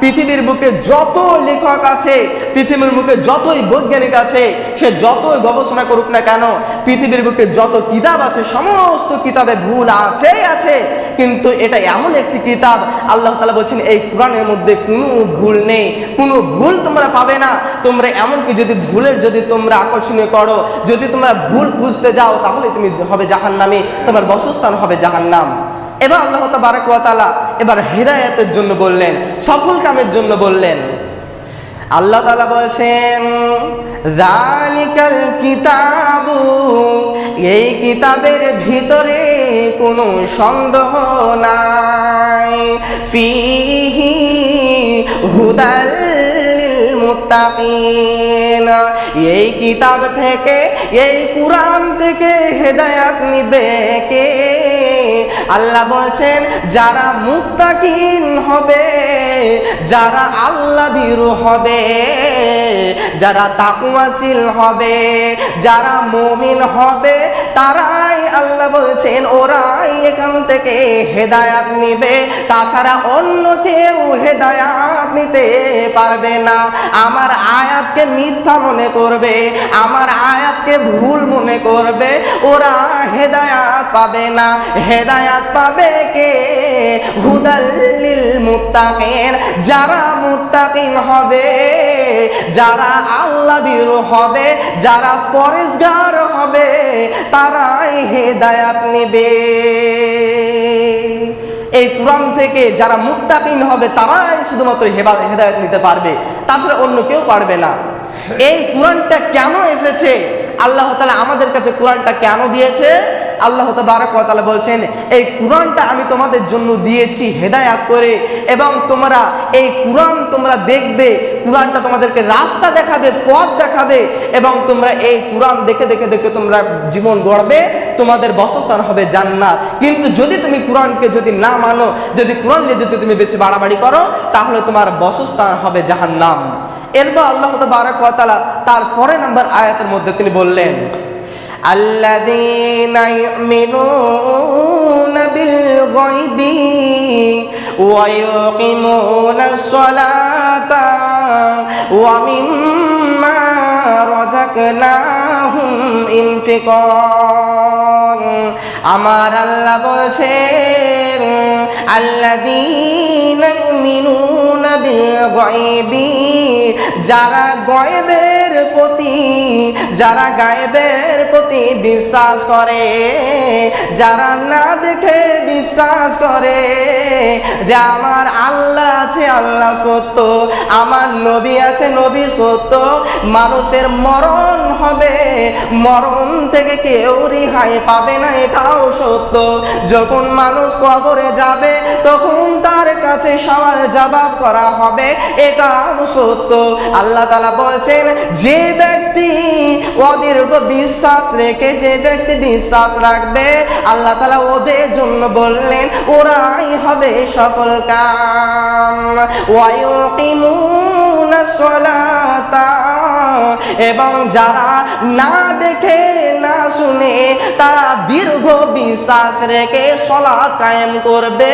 পৃথিবীর বুকে যত লেখক আছে, পৃথিবীর বুকে যতই বৈজ্ঞানিক আছে, সে যতই গবেষণা করুক না কেন, পৃথিবীর বুকে যত কিতাব আছে, সমস্ত কিতাবে ভুল আছে আছে। কিন্তু এটা এমন একটি কিতাব, আল্লাহ তালা বলছেন, এই কোরআনের মধ্যে কোনো ভুল নেই। কোনো ভুল তোমরা পাবে না। তোমরা এমনকি যদি ভুলের যদি তোমরা আকর্ষণীয় করো, যদি তোমরা ভুল খুঁজতে যাও, তাহলে তুমি হবে জাহান্নামে, তোমার বসস্থান হবে জাহান্নাম। এবার আল্লাহ তালা এবার হৃদায়তের জন্য বললেন, সফল কামের জন্য বললেন। আল্লাহ তালা বলছেন কিতাবু, এই কিতাবের ভিতরে কোনো সন্দেহ নাই। ফিহি হুদাল লিল এই কিতাব থেকে, এই কোরআন থেকে হেদায়াত নিবে কে? আল্লাহ বলছেন, যারা মুক্তাকিন হবে, যারা আল্লাহ বিরু হবে, যারা তাকুয়াশীল হবে, যারা মমিন হবে, তারাই আল্লাহ বলছেন, ওরাই এখান থেকে হেদায়াত নিবে। তাছাড়া অন্য কেউ হেদায়াত নিতে পারবে না। আমার আয়াতকে মিথ্যা মনে করবে, আমার আয়াতকে ভুল মনে করবে। ওরা হেদায়াত পাবে না। হেদায়াত পাবে কে? হুদাল্লিল মুত্তাকিন। যারা মুত্তাকিন হবে, যারা আল্লাহ হবে, যারা পরেশগার হবে, তারাই হেদায়াত নেবে। এই কোরআন থেকে যারা মুক্তাকিন হবে, তারাই শুধুমাত্র হেদায়ত নিতে পারবে। তাছাড়া অন্য কেউ পারবে না। এই কোরআনটা কেন এসেছে? আল্লাহ তালা আমাদের কাছে কোরআনটা কেন দিয়েছে? আল্লাহ তালা বলছেন, এই কোরআনটা আমি তোমাদের জন্য দিয়েছি হেদায়াত করে এবং তোমরা এই কোরআন তোমরা দেখবে, কোরআনটা তোমাদেরকে রাস্তা দেখাবে, পথ দেখাবে এবং তোমরা এই কোরআন দেখে দেখে দেখে তোমরা জীবন গড়বে, তোমাদের বসস্থান হবে জান্নাত। কিন্তু যদি তুমি কোরআনকে যদি না মানো, যদি কোরআন নিয়ে যদি তুমি বেশি বাড়াবাড়ি করো, তাহলে তোমার বসস্থান হবে জাহান্নাম। এরপর আল্লাহ বারাক ওয়া তার পরে নাম্বার আয়াতের মধ্যে তিনি বললেন الذين يؤمنون بالغيب ويقيمون الصلاة ومما رزقناهم انفقون আমার আল্লাহ বলছে আল্লাদিন মিনুন বিল গয়বি যারা গয়বে প্রতি, যারা গায়েবের প্রতি বিশ্বাস করে, যারা না দেখে বিশ্বাস করে যে আমার আল্লাহ আছে, আল্লাহ সত্য, আমার নবী আছে, নবী সত্য, মানুষের মরণ হবে, মরণ থেকে কেউ রেহাই পাবে না, এটাও সত্য। যখন মানুষ কবরে যাবে, তখন তার কাছে সওয়াল জবাব করা হবে, এটা সত্য। আল্লাহ তালা বলছেন, যে ব্যক্তি অদীর্ঘ বিশ্বাস রেখে যে ব্যক্তি বিশ্বাস রাখবে, আল্লাহ তালা ওদের জন্য বললেন, ওরাই হবে সফল কাম। সলাতা এবং যারা না দেখে, না শুনে, তারা দীর্ঘ বিশ্বাস রেখে সলাৎ কায়েম করবে,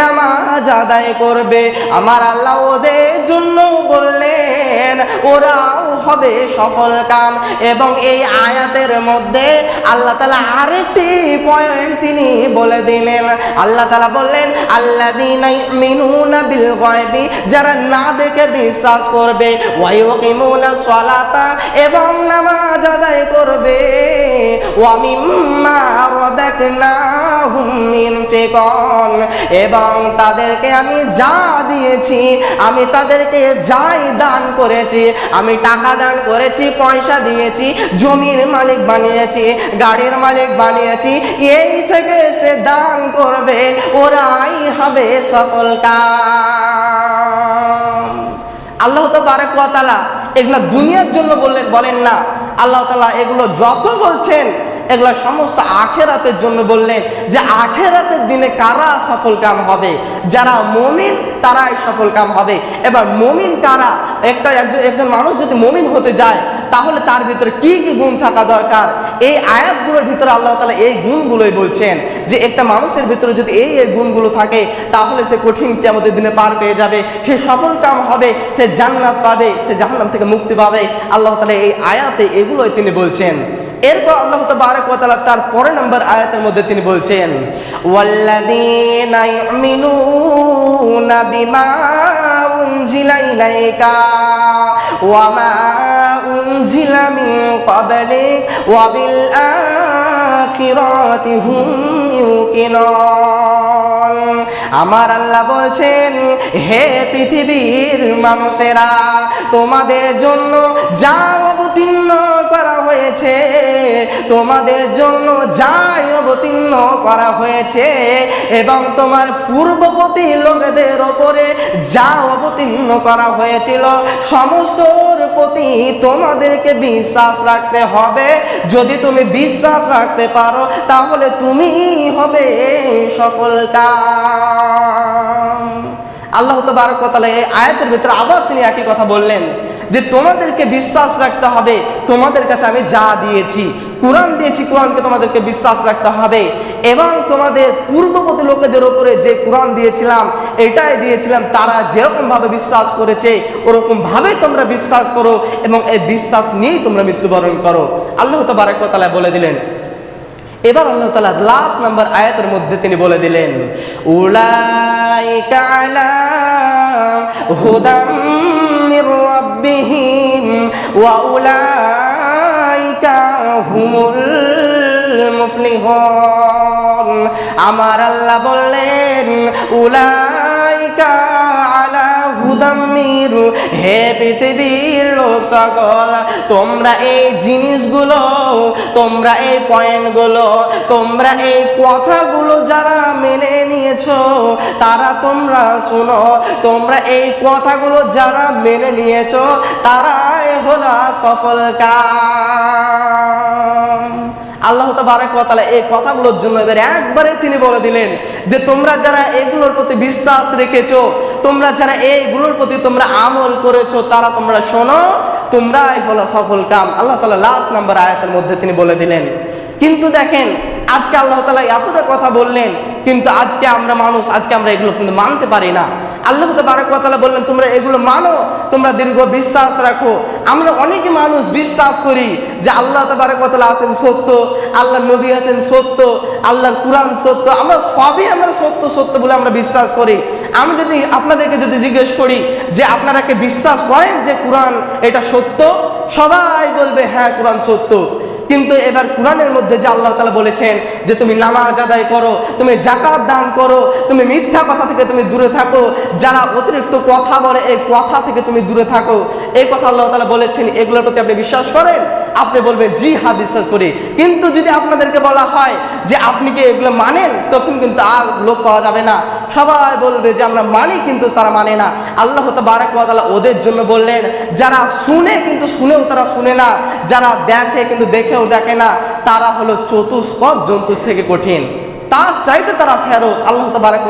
নামাজ আদায় করবে। আমার আল্লাহ ওদের জন্য বললেন, ওরাও হবে সফল কাম। এবং এই আয়াতের মধ্যে আল্লাহ তালা আরেকটি পয়েন্ট তিনি বলে দিলেন। আল্লাহ তালা বললেন আল্লাহ মিনুনা বিল গয়বি, যারা না দেখে বিশ্বাস করবে এবং নামাজ আদায় করবে। এবং তাদেরকে আমি যা দিয়েছি, আমি তাদেরকে যাই দান করেছি, আমি টাকা দান করেছি, পয়সা দিয়েছি, জমির মালিক বানিয়েছি, গাড়ির মালিক বানিয়েছি, এই থেকে সে দান করবে, ওরাই হবে সফল কাম আল্লাহ তো বারে তালা এগুলা দুনিয়ার জন্য বললেন, বলেন না। আল্লাহ তালা এগুলো যত বলছেন, এগুলো সমস্ত আখেরাতের জন্য বললেন যে আখেরাতের দিনে কারা সফল কাম হবে? যারা মমিন, তারাই সফল কাম হবে। এবার মমিন কারা? একটা একজন একজন মানুষ যদি মমিন হতে যায় তাহলে তার ভিতরে কি কি গুণ থাকা দরকার? এই আয়াতগুলোর ভিতরে আল্লাহ তালা এই গুণগুলোই বলছেন যে একটা মানুষের ভিতরে যদি এই এই গুণগুলো থাকে, তাহলে সে কঠিন আমাদের দিনে পার পেয়ে যাবে, সে সফল কাম হবে, সে জান্নাত পাবে, সে জাহান্নাম থেকে মুক্তি পাবে। আল্লাহ তালা এই আয়াতে এগুলোই তিনি বলছেন। এরপর আল্লাহ তাবারক ওয়া তার পরে নম্বর আয়াতের মধ্যে তিনি বলছেন, ওয়াল্লাযীনা ইউমিনুনা বিমা উনজিলা ইলাইকা উনজিলা من قبلك وبالآخرة هم يوقنون. আমার আল্লাহ বলছেন, হে পৃথিবীর মানুষেরা, তোমাদের জন্য যা অবতীর্ণ করা হয়েছে তোমাদের জন্য যাই অবতীর্ণ করা হয়েছে এবং তোমার পূর্ববর্তী লোকেদের ওপরে যা অবতীর্ণ করা হয়েছিল সমস্তর প্রতি তোমাদেরকে বিশ্বাস রাখতে হবে। যদি তুমি বিশ্বাস রাখতে পারো, তাহলে তুমি হবে সফল কাম। আল্লাহ তাবারকতালা আয়াতের ভিতরে আবার তিনি একই কথা বললেন যে, তোমাদেরকে বিশ্বাস রাখতে হবে, তোমাদের কাছে আমি যা দিয়েছি কোরআন দিয়েছি, কোরআনকে তোমাদেরকে বিশ্বাস রাখতে হবে। এবং তোমাদের পূর্ববর্তী লোকেদের ওপরে যে কোরআন দিয়েছিলাম, এটাই দিয়েছিলাম, তারা যেরকম ভাবে বিশ্বাস করেছে ওরকম ভাবে তোমরা বিশ্বাস করো, এবং এই বিশ্বাস নিয়েই তোমরা মৃত্যুবরণ করো। আল্লাহ তো তাবারকতালা বলে দিলেন। এবার আল্লাহ তালা লাস্ট নাম্বার আয়াতের মধ্যে তিনি বলে দিলেন, উলাইকা হুদাম ওয়া হুমুল আমার আল্লাহ বললেন উলাইকা আলা হে পৃথিবীর লোক সকল, তোমরা এই জিনিসগুলো, তোমরা এই পয়েন্টগুলো, তোমরা এই কথাগুলো যারা মেনে নিয়েছো, তারা তোমরা শুনো। তোমরা এই কথাগুলো যারা মেনে নিয়েছো, তারাই হলো সফল কাম। আল্লাহ তালা এই কথাগুলোর জন্য এবার একবারে তিনি বলে দিলেন যে তোমরা যারা এগুলোর প্রতি বিশ্বাস রেখেছো, তোমরা যারা এইগুলোর প্রতি তোমরা আমল করেছ, তারা তোমরা শোনো, তোমরাই হলো সফল কাম। আল্লাহ তালা লাস্ট নাম্বার আয়াতের মধ্যে তিনি বলে দিলেন। কিন্তু দেখেন, আজকে আল্লাহ তালা এতটা কথা বললেন, কিন্তু আজকে আমরা মানুষ, আজকে আমরা এগুলো কিন্তু মানতে পারি না। আল্লাহ তালা বললেন, তোমরা এগুলো মানো, তোমরা দীর্ঘ বিশ্বাস রাখো। আমরা অনেকে মানুষ বিশ্বাস করি যে আল্লাহ তালা আছেন সত্য, আল্লাহ নবী আছেন সত্য, আল্লাহর কোরআন সত্য। আমরা সবই আমরা সত্য সত্য বলে আমরা বিশ্বাস করি। আমি যদি আপনাদেরকে যদি জিজ্ঞেস করি যে আপনারা কি বিশ্বাস করেন যে কোরআন এটা সত্য? সবাই বলবে হ্যাঁ কোরআন সত্য। কিন্তু এবার কোরআনের মধ্যে যে আল্লাহ তালা বলেছেন যে তুমি নামাজ আদায় করো, তুমি জাকাত দান করো, তুমি মিথ্যা কথা থেকে তুমি দূরে থাকো, যারা অতিরিক্ত কথা বলে, এই কথা থেকে তুমি দূরে থাকো। এই কথা আল্লাহ তালা বলেছেন, এগুলোর প্রতি আপনি বিশ্বাস করেন? আপনি বলবেন, জি হ্যাঁ বিশ্বাস করি। কিন্তু যদি আপনাদেরকে বলা হয় যে আপনি কি এগুলো মানেন, তখন কিন্তু আর লোক পাওয়া যাবে না। সবাই বলবে যে আমরা মানি, কিন্তু তারা মানে না। আল্লাহ বারাক ওদের জন্য বললেন, যারা শুনে কিন্তু শুনেও তারা শুনে না, যারা দেখে কিন্তু দেখেও দেখে না, তারা হলো চতুষ্পদ জন্তুর থেকে কঠিন। তার চাইতে তারা ফেরত, আল্লাহ তো বারাক